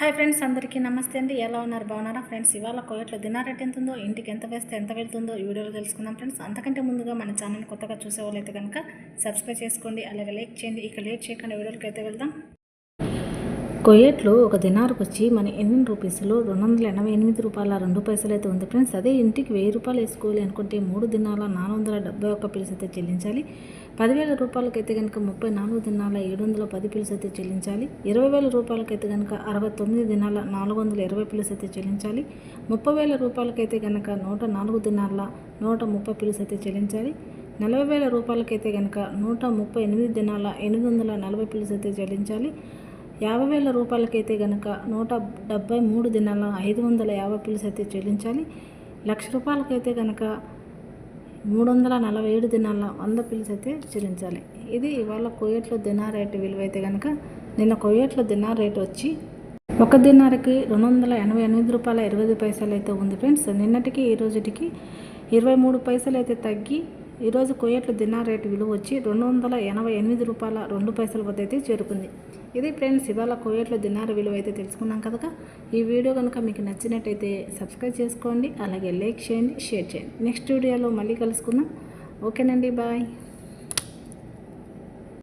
Hi friends అందరికీ నమస్తే అండి. ఎలా ఉన్నారు? బాగున్నారా? ఫ్రెండ్స్ ఇవాళ కోయట్లో దినార్ రేట్ ఎంత ఉందో ఇంటికి ఎంత వేస్తే ఎంత వెళ్తుందో ఈ వీడియోలో తెలుసుకుందాం ఫ్రెండ్స్. అంతకంటే ముందుగా మన ఛానల్ కొత్తగా చూసే వాళ్ళైతే కనుక సబ్స్క్రైబ్ చేసుకోండి అలాగే లైక్ చేయండి. ఇక లేట్ చేయకుండా వీడియోలకి అయితే వెళ్దాం. కొయ్యట్లో ఒక దినారుకు వచ్చి మన ఇండియన్ రూపీస్లో రెండు వందల ఎనభై ఎనిమిది రూపాయల రెండు పైసలు అయితే ఉంది. ఫ్రెండ్స్ అదే ఇంటికి వెయ్యి రూపాయలు వేసుకోవాలి అనుకుంటే మూడు దినాల నాలుగు వందల డెబ్బై ఒక్క పిలుసు అయితే చెల్లించాలి. పదివేల రూపాయలకైతే కనుక ముప్పై నాలుగు దినాల ఏడు వందల పది పిలుసు అయితే చెల్లించాలి. ఇరవై వేల రూపాయలకైతే కనుక అరవై తొమ్మిది దినాల నాలుగు వందల ఇరవై పిలుసు అయితే చెల్లించాలి. ముప్పై వేల రూపాయలకైతే కనుక నూట నాలుగు దినాల నూట ముప్పై పిలుసు అయితే చెల్లించాలి. నలభై వేల రూపాయలకైతే కనుక నూట ముప్పై ఎనిమిది దినాల ఎనిమిది వందల నలభై పిలుసు అయితే చెల్లించాలి. యాభై వేల రూపాయలకైతే కనుక నూట డెబ్బై మూడు దినాల ఐదు వందల యాభై పిల్స్ అయితే చెల్లించాలి. లక్ష రూపాయలకైతే కనుక మూడు వందల నలభై ఏడు దినాల వంద పిల్స్ అయితే చెల్లించాలి. ఇది ఇవాళ కోయట్లో దినార్ రేటు విలువ అయితే కనుక నిన్న కోయట్లో దినార్ రేటు వచ్చి ఒక దినారకి రెండు వందల ఎనభై ఎనిమిది రూపాయల ఇరవై పైసలు అయితే ఉంది ఫ్రెండ్స్. నిన్నటికి ఈ రోజుటికి ఇరవై మూడు పైసలు అయితే తగ్గి ఈరోజు కోయట్ల దినార్ రేటు విలువ వచ్చి రెండు వందల ఎనభై ఎనిమిది రూపాయల రెండు పైసల వద్ద అయితే చేరుకుంది. ఇది ఫ్రెండ్స్ ఇవాళ కోయట్ల దినార్ విలువ అయితే తెలుసుకున్నాం కదా ఈ వీడియో కనుక మీకు నచ్చినట్టయితే సబ్స్క్రైబ్ చేసుకోండి అలాగే లైక్ చేయండి షేర్ చేయండి. నెక్స్ట్ వీడియోలో మళ్ళీ కలుసుకుందాం. ఓకేనండి బాయ్.